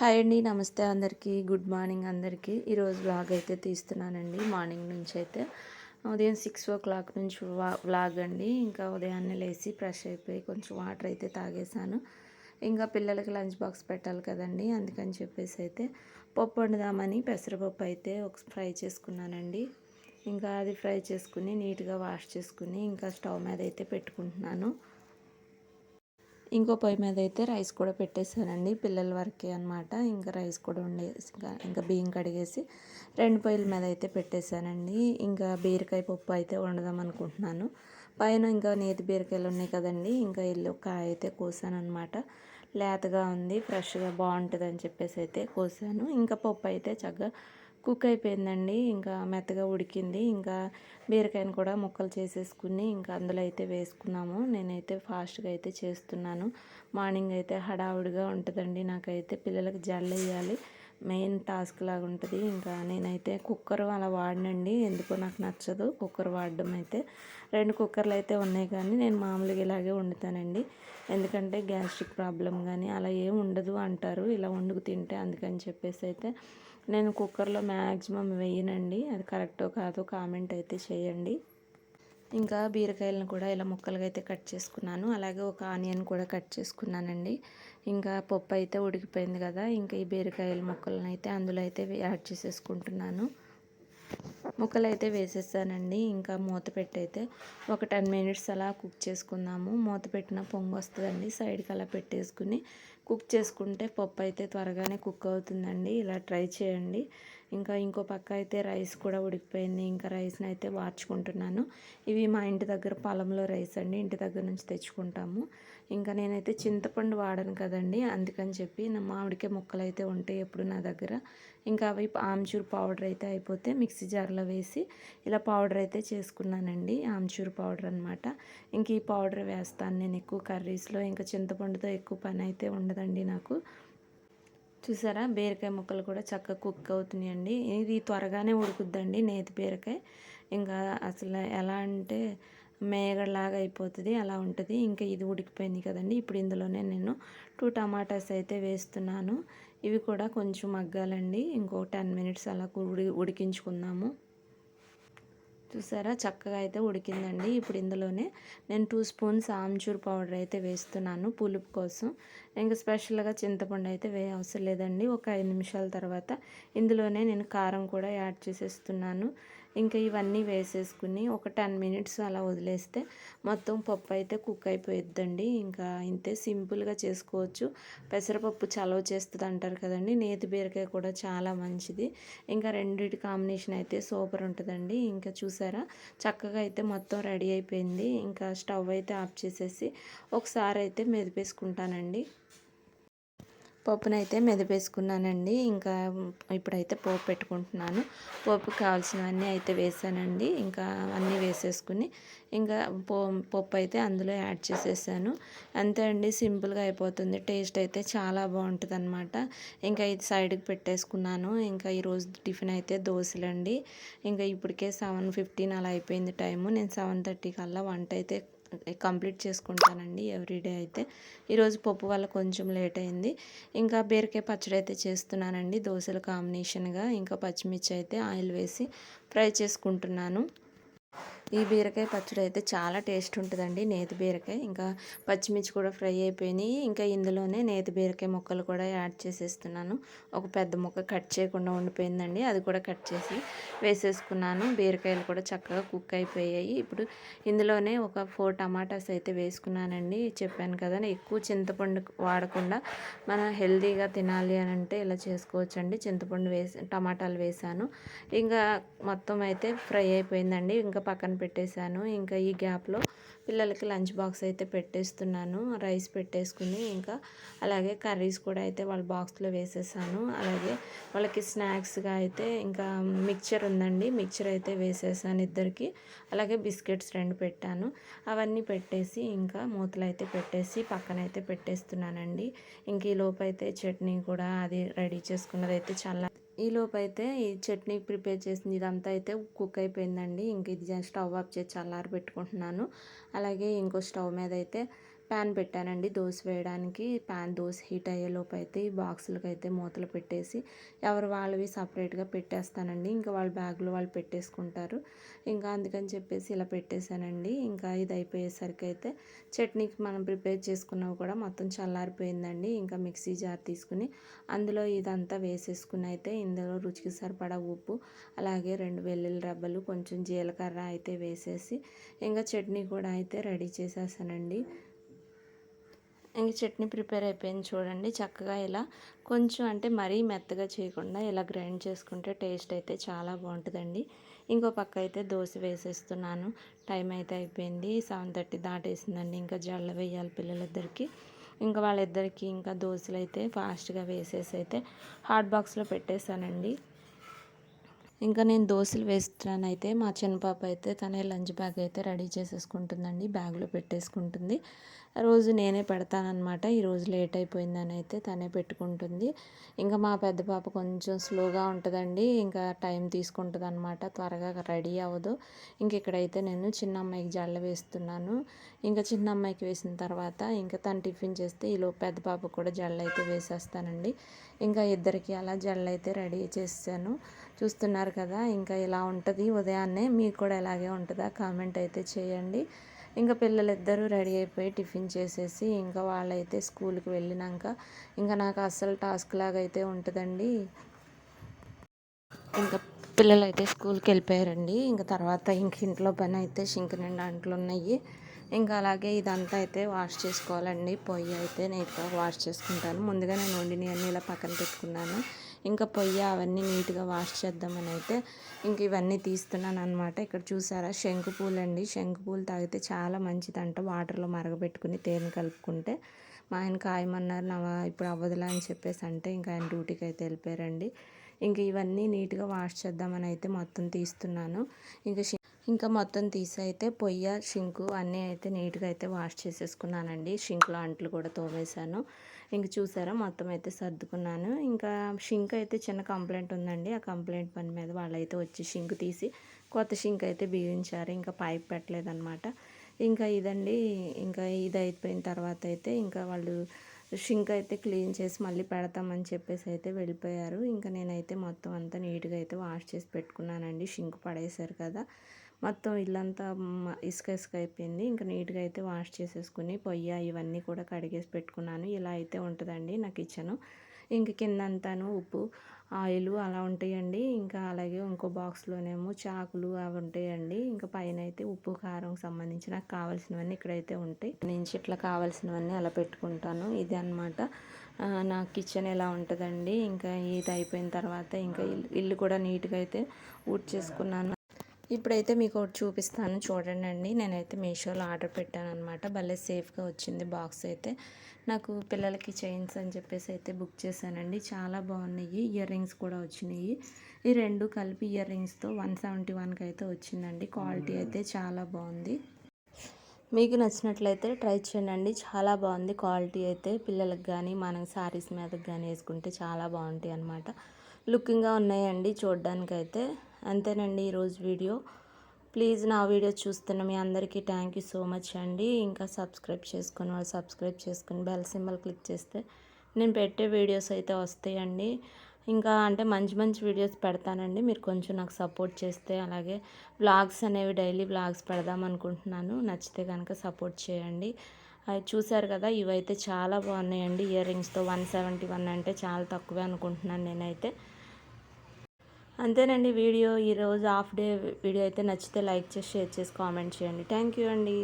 Hi అండి నమస్తే అందరికీ. గుడ్ మార్నింగ్ అందరికీ. ఈరోజు వ్లాగ్ అయితే తీస్తున్నానండి మార్నింగ్ నుంచి అయితే. ఉదయం సిక్స్ ఓ క్లాక్ నుంచి వ్లాగ్ అండి. ఇంకా ఉదయాన్నే లేచి ఫ్రెష్ అయిపోయి కొంచెం వాటర్ అయితే తాగేశాను. ఇంకా పిల్లలకి లంచ్ బాక్స్ పెట్టాలి కదండి అందుకని చెప్పేసి అయితే పప్పు వండుదామని పెసరపప్పు అయితే ఒక ఫ్రై చేసుకున్నానండి. ఇంకా అది ఫ్రై చేసుకుని నీట్గా వాష్ చేసుకుని ఇంకా స్టవ్ మీద అయితే పెట్టుకుంటున్నాను. ఇంకో పొయ్యి మీద అయితే రైస్ కూడా పెట్టేశానండి పిల్లల వరకే అనమాట ఇంకా రైస్ కూడా ఉండేసి ఇంకా ఇంకా బియ్యం కడిగేసి రెండు పొయ్యిల మీద అయితే పెట్టేశానండి. ఇంకా బీరకాయ పప్పు అయితే వండుదాం అనుకుంటున్నాను. పైన ఇంకా నేతి బీరకాయలు ఉన్నాయి కదండి ఇంకా ఇల్లు కాయ అయితే కోసానమాట లేతగా ఉంది ఫ్రెష్గా బాగుంటుంది అని చెప్పేసి అయితే కోసాను. ఇంకా పప్పు అయితే చక్కగా కుక్ అయిపోయిందండి. ఇంకా మెత్తగా ఉడికింది. ఇంకా బీరకాయను కూడా ముక్కలు చేసేసుకుని ఇంకా అందులో అయితే వేసుకున్నాము. నేనైతే ఫాస్ట్గా అయితే చేస్తున్నాను. మార్నింగ్ అయితే హడావుడిగా ఉంటుందండి. నాకైతే పిల్లలకి జల్లు వేయాలి. మెయిన్ టాస్క్ లాగా ఉంటుంది. ఇంకా నేనైతే కుక్కర్ అలా వాడినండి. ఎందుకో నాకు నచ్చదు. కుక్కర్ వాడడం అయితే. రెండు కుక్కర్లు అయితే ఉన్నాయి కానీ నేను మామూలుగా ఇలాగే వండుతానండి. ఎందుకంటే గ్యాస్ట్రిక్ ప్రాబ్లం కానీ అలా ఏం ఉండదు అంటారు. ఇలా వండుకు తింటే అందుకని చెప్పేసి అయితే నేను కుక్కర్లో మ్యాక్సిమం వేయనండి. అది కరెక్టో కాదో కామెంట్ అయితే చేయండి. ఇంకా బీరకాయలను కూడా ఇలా ముక్కలుగా అయితే కట్ చేసుకున్నాను. అలాగే ఒక ఆనియన్ కూడా కట్ చేసుకున్నానండి. ఇంకా పప్పు అయితే ఉడికిపోయింది కదా ఇంకా ఈ బీరకాయల ముక్కలను అయితే అందులో అయితే యాడ్ చేసేసుకుంటున్నాను. ముక్కలు అయితే వేసేసానండి. ఇంకా మూత పెట్టయితే ఒక టెన్ మినిట్స్ అలా కుక్ చేసుకుందాము. మూత పెట్టిన పొంగు వస్తుందండి. సైడ్కి అలా పెట్టేసుకుని కుక్ చేసుకుంటే పప్పు అయితే త్వరగానే కుక్ అవుతుందండి. ఇలా ట్రై చేయండి. ఇంకా ఇంకో పక్క అయితే రైస్ కూడా ఉడికిపోయింది. ఇంకా రైస్ని అయితే వార్చుకుంటున్నాను ఇవి మా ఇంటి దగ్గర పొలంలో రైస్ అండి. ఇంటి దగ్గర నుంచి తెచ్చుకుంటాము. ఇంకా నేనైతే చింతపండు వాడను కదండి అందుకని చెప్పి నా మామిడికాయ ముక్కలు అయితే ఉంటాయి ఎప్పుడు నా దగ్గర. ఇంకా అవి ఆమ్చూర్ పౌడర్ అయితే అయిపోతే మిక్సీ జార్లో వేసి ఇలా పౌడర్ అయితే చేసుకున్నానండి ఆమ్చూర్ పౌడర్ అనమాట ఇంక ఈ పౌడర్ వేస్తాను నేను ఎక్కువ కర్రీస్లో ఇంకా చింతపండుతో ఎక్కువ పని అయితే ఉండదండి నాకు. చూసారా బీరకాయ ముక్కలు కూడా చక్కగా కుక్ అవుతున్నాయండి. ఇది త్వరగానే ఉడుకుద్దండి నేతి బీరకాయ. ఇంకా అసలు ఎలా అంటే మేగలాగా అయిపోతుంది అలా ఉంటుంది. ఇంకా ఇది ఉడికిపోయింది కదండి. ఇప్పుడు ఇందులోనే నేను టూ టమాటాస్ అయితే వేస్తున్నాను. ఇవి కూడా కొంచెం మగ్గాలండి. ఇంకో టెన్ మినిట్స్ అలా ఉడి ఉడికించుకుందాము. చూసారా? చక్కగా అయితే ఉడికిందండి. ఇప్పుడు ఇందులోనే నేను టూ స్పూన్స్ ఆమ్చూర్ పౌడర్ అయితే వేస్తున్నాను పులుపు కోసం. ఇంకా స్పెషల్గా చింతపండు అయితే వే అవసరం లేదండి. ఒక ఐదు నిమిషాల తర్వాత ఇందులోనే నేను కారం కూడా యాడ్ చేసేస్తున్నాను. ఇంకా ఇవన్నీ వేసేసుకుని ఒక టెన్ మినిట్స్ అలా వదిలేస్తే మొత్తం పప్పు అయితే కుక్ అయిపోయిద్దండి. ఇంకా ఇంతే సింపుల్గా చేసుకోవచ్చు. పెసరపప్పు చలవ చేస్తుంది అంటారు కదండి. నేతి బీరకాయ కూడా చాలా మంచిది. ఇంకా రెండింటి కాంబినేషన్ అయితే సూపర్ ఉంటుందండి. ఇంకా చూసారా? చక్కగా అయితే మొత్తం రెడీ అయిపోయింది. ఇంకా స్టవ్ అయితే ఆఫ్ చేసేసి ఒకసారి అయితే మెదిపేసుకుంటానండి. పప్పునైతే మెదపేసుకున్నానండి. ఇంకా ఇప్పుడైతే పోపు పెట్టుకుంటున్నాను. పోపు కావాల్సినవన్నీ అయితే వేసానండి. ఇంకా అన్నీ వేసేసుకుని ఇంకా పో పప్పు అయితే అందులో యాడ్ చేసేసాను. అంతే అండి సింపుల్గా అయిపోతుంది. టేస్ట్ అయితే చాలా బాగుంటుంది అనమాట ఇంకా ఇది సైడ్కి పెట్టేసుకున్నాను. ఇంకా ఈరోజు టిఫిన్ అయితే దోశలండి. ఇంకా ఇప్పటికే సెవెన్ ఫిఫ్టీన్ అలా అయిపోయింది టైము. నేను సెవెన్ థర్టీ కల్లా వంట అయితే కంప్లీట్ చేసుకుంటానండి ఎవ్రీడే అయితే. ఈరోజు పప్పు వల్ల కొంచెం లేట్ అయింది. ఇంకా బీరకాయ పచ్చడి అయితే చేస్తున్నానండి దోశల కాంబినేషన్గా ఇంకా పచ్చిమిర్చి అయితే ఆయిల్ వేసి ఫ్రై చేసుకుంటున్నాను. ఈ బీరకాయ పచ్చడి అయితే చాలా టేస్ట్ ఉంటుందండి నేతి బీరకాయ. ఇంకా పచ్చిమిర్చి కూడా ఫ్రై అయిపోయినాయి. ఇంకా ఇందులోనే నేతి బీరకాయ ముక్కలు కూడా యాడ్ చేసేస్తున్నాను. ఒక పెద్ద ముక్క కట్ చేయకుండా ఉండిపోయిందండి అది కూడా కట్ చేసి వేసేసుకున్నాను. బీరకాయలు కూడా చక్కగా కుక్ అయిపోయాయి. ఇప్పుడు ఇందులోనే ఒక ఫోర్ టమాటాస్ అయితే వేసుకున్నానండి. చెప్పాను కదా ఎక్కువ చింతపండు వాడకుండా మనం హెల్తీగా తినాలి అని అంటే ఇలా చేసుకోవచ్చండి. చింతపండు వేసి టమాటాలు వేసాను. ఇంకా మొత్తం అయితే ఫ్రై అయిపోయిందండి. ఇంకా పక్కన పెట్టేశాను. ఇంకా ఈ గ్యాప్లో పిల్లలకి లంచ్ బాక్స్ అయితే పెట్టేస్తున్నాను. రైస్ పెట్టేసుకుని ఇంకా అలాగే కర్రీస్ కూడా అయితే వాళ్ళ బాక్స్లో వేసేసాను. అలాగే వాళ్ళకి స్నాక్స్గా అయితే ఇంకా మిక్చర్ ఉందండి. మిక్చర్ అయితే వేసేసాను ఇద్దరికి. అలాగే బిస్కెట్స్ రెండు పెట్టాను. అవన్నీ పెట్టేసి ఇంకా మూతలు అయితే పెట్టేసి పక్కన అయితే పెట్టేస్తున్నానండి. ఇంక ఈ లోపు అయితే చట్నీ కూడా అది రెడీ చేసుకున్నది అయితే చాలా ఈలోపు అయితే ఈ చట్నీ ప్రిపేర్ చేసింది ఇదంతా అయితే కుక్ అయిపోయిందండి. ఇంక ఇది స్టవ్ ఆఫ్ చేసి చల్లారి పెట్టుకుంటున్నాను అలాగే ఇంకో స్టవ్ మీద అయితే ప్యాన్ పెట్టానండి. దోశ వేయడానికి ప్యాన్ దోశ హీట్ అయ్యేలోపు అయితే ఈ బాక్సులకు అయితే మూతలు పెట్టేసి ఎవరు వాళ్ళవి సపరేట్గా పెట్టేస్తానండి. ఇంకా వాళ్ళ బ్యాగులు వాళ్ళు పెట్టేసుకుంటారు. ఇంకా అందుకని చెప్పేసి ఇలా పెట్టేశానండి. ఇంకా ఇది అయిపోయేసరికి అయితే చట్నీకి మనం ప్రిపేర్ చేసుకున్నవి కూడా మొత్తం చల్లారిపోయిందండి. ఇంకా మిక్సీ జార్ తీసుకుని అందులో ఇదంతా వేసేసుకుని అయితే ఇందులో రుచికి సరిపడా ఉప్పు అలాగే రెండు వెల్లుల్లి రబ్బలు కొంచెం జీలకర్ర అయితే వేసేసి ఇంకా చట్నీ కూడా అయితే రెడీ చేసేసానండి. ఇంక చట్నీ ప్రిపేర్ అయిపోయింది చూడండి చక్కగా ఇలా. కొంచెం అంటే మరీ మెత్తగా చేయకుండా ఇలా గ్రైండ్ చేసుకుంటే టేస్ట్ అయితే చాలా బాగుంటుందండి. ఇంకో పక్క అయితే దోశ వేసేస్తున్నాను. టైం అయితే అయిపోయింది. సెవెన్ థర్టీ దాటేసిందండి ఇంకా జల్ల వేయాలి పిల్లలిద్దరికి. ఇంకా వాళ్ళిద్దరికి ఇంకా దోశలు అయితే ఫాస్ట్గా వేసేసి అయితే హాట్ బాక్స్లో పెట్టేశానండి. ఇంకా నేను దోశలు వేస్తున్నానైతే మా చిన్న పాప అయితే తనే లంచ్ బ్యాగ్ అయితే రెడీ చేసేసుకుంటుందండి. బ్యాగ్లో పెట్టేసుకుంటుంది. రోజు నేనే పెడతానమాట ఈరోజు లేట్ అయిపోయిందని అయితే తనే పెట్టుకుంటుంది. ఇంకా మా పెద్ద పాప కొంచెం స్లోగా ఉంటుందండి. ఇంకా టైం తీసుకుంటుంది అనమాట త్వరగా రెడీ అవ్వదు. ఇంక ఇక్కడైతే నేను చిన్న అమ్మాయికి జల్ల వేస్తున్నాను. ఇంకా చిన్న అమ్మాయికి వేసిన తర్వాత ఇంకా తను టిఫిన్ చేస్తే ఈలో పెద్ద పాప కూడా జల్ల అయితే వేసేస్తానండి. ఇంకా ఇద్దరికి అలా జల్ల అయితే రెడీ చేసాను చూస్తున్నారు కదా ఇంకా ఇలా ఉంటుంది? ఉదయాన్నే మీకు కూడా ఇలాగే ఉంటుందా? కామెంట్ అయితే చేయండి. ఇంకా పిల్లలిద్దరూ రెడీ అయిపోయి టిఫిన్ చేసేసి ఇంకా వాళ్ళైతే స్కూల్కి వెళ్ళినాక ఇంకా నాకు అస్సలు టాస్క్ లాగా అయితే ఉంటుందండి. ఇంకా పిల్లలు అయితే స్కూల్కి వెళ్ళిపోయారండి. ఇంకా తర్వాత ఇంక ఇంట్లో పని అయితే షింక్ నిండా అంట్లు ఉన్నాయి. ఇంకా అలాగే ఇదంతా అయితే వాష్ చేసుకోవాలండి. పొయ్యి అయితే నీట్గా వాష్ చేసుకుంటాను. ముందుగా నేను వండిని అన్నీ ఇలా పక్కన పెట్టుకున్నాను. ఇంకా పొయ్యి అవన్నీ నీట్గా వాష్ చేద్దామని అయితే ఇంక ఇవన్నీ తీస్తున్నాను అనమాట ఇక్కడ చూసారా? శంకు పూలు అండి శంకు పూలు తాగితే చాలా మంచిదంట. వాటర్లో మరగబెట్టుకుని తేనె కలుపుకుంటే. మా ఆయన కాయమన్నారు నా ఇప్పుడు అవ్వదులా అని చెప్పేసి అంటే ఇంకా ఆయన డ్యూటీకి అయితే వెళ్ళిపోయారండి. ఇంక ఇవన్నీ నీట్గా వాష్ చేద్దామని అయితే మొత్తం తీస్తున్నాను. ఇంకా ఇంకా మొత్తం తీసి అయితే పొయ్య షింకు అన్నీ అయితే నీట్గా అయితే వాష్ చేసేసుకున్నానండి. షింక్లో అంట్లు కూడా తోమేశాను. ఇంక చూసారా మొత్తం అయితే సర్దుకున్నాను. ఇంకా షింక్ అయితే చిన్న కంప్లైంట్ ఉందండి. ఆ కంప్లైంట్ పని మీద వాళ్ళైతే వచ్చి షింక్ తీసి కొత్త షింక్ అయితే బిగించారు. ఇంకా పైప్ పెట్టలేదన్నమాట. ఇంకా ఇదండి. ఇంకా ఇది అయిపోయిన తర్వాత అయితే ఇంకా వాళ్ళు షింక్ అయితే క్లీన్ చేసి మళ్ళీ పెడతామని చెప్పేసి అయితే వెళ్ళిపోయారు. ఇంకా నేనైతే మొత్తం అంతా నీట్గా అయితే వాష్ చేసి పెట్టుకున్నానండి. షింక్ పడేశారు కదా. మొత్తం ఇల్లంతా ఇసుక ఇసుక అయిపోయింది. ఇంకా నీట్గా అయితే వాష్ చేసేసుకుని పొయ్యి ఇవన్నీ కూడా కడిగేసి పెట్టుకున్నాను. ఇలా అయితే ఉంటుందండి నా కిచెను. ఇంక కిందంతాను ఉప్పు ఆయిల్ అలా ఉంటాయండి. ఇంకా అలాగే ఇంకో బాక్స్లోనేమో చాకులు అవి ఉంటాయండి. ఇంకా పైన అయితే ఉప్పు కారం సంబంధించి నాకు కావాల్సినవన్నీ ఇక్కడైతే ఉంటాయి. నుంచి ఇట్లా కావాల్సినవన్నీ అలా పెట్టుకుంటాను. ఇది అనమాట నా కిచెన్ ఎలా ఉంటుందండి? ఇంకా ఇది అయిపోయిన తర్వాత ఇంకా ఇల్లు కూడా నీట్గా అయితే ఊడ్ చేసుకున్నాను ఇప్పుడైతే మీకు ఒకటి చూపిస్తాను. చూడండి అండి నేనైతే మీషోలో ఆర్డర్ పెట్టాను అనమాట భలే సేఫ్గా వచ్చింది బాక్స్ అయితే. నాకు పిల్లలకి చైన్స్ అని చెప్పేసి అయితే బుక్ చేశానండి. చాలా బాగున్నాయి. ఇయర్ రింగ్స్ కూడా వచ్చినాయి. ఈ రెండు కలిపి ఇయర్ రింగ్స్తో వన్ సెవెంటీ వన్కి అయితే వచ్చిందండి. క్వాలిటీ అయితే చాలా బాగుంది. మీకు నచ్చినట్లయితే ట్రై చేయండి. చాలా బాగుంది క్వాలిటీ అయితే. పిల్లలకు కానీ మనం శారీస్ మీదకి కానీ వేసుకుంటే చాలా బాగుంటాయి అనమాట లుకింగ్గా ఉన్నాయండి చూడడానికి అయితే అంతేనండి ఈరోజు వీడియో. ప్లీజ్ నా వీడియో చూస్తున్న మీ అందరికీ థ్యాంక్ యూ సో మచ్ అండి. ఇంకా సబ్స్క్రైబ్ చేసుకుని వాళ్ళు సబ్స్క్రైబ్ చేసుకుని బెల్ సింబల్ క్లిక్ చేస్తే నేను పెట్టే వీడియోస్ అయితే వస్తాయండి. ఇంకా అంటే మంచి మంచి వీడియోస్ పెడతానండి. మీరు కొంచెం నాకు సపోర్ట్ చేస్తే అలాగే వ్లాగ్స్ అనేవి డైలీ వ్లాగ్స్ పెడదాం అనుకుంటున్నాను. నచ్చితే కనుక సపోర్ట్ చేయండి. అది చూశారు కదా ఇవైతే చాలా బాగున్నాయండి. ఇయర్ రింగ్స్తో వన్ సెవెంటీ వన్ అంటే చాలా తక్కువే అనుకుంటున్నాను నేనైతే. అంతేనండి వీడియో ఈరోజు హాఫ్ డే వీడియో అయితే నచ్చితే లైక్ చేసి షేర్ చేసి కామెంట్ చేయండి. థ్యాంక్ యూ అండి.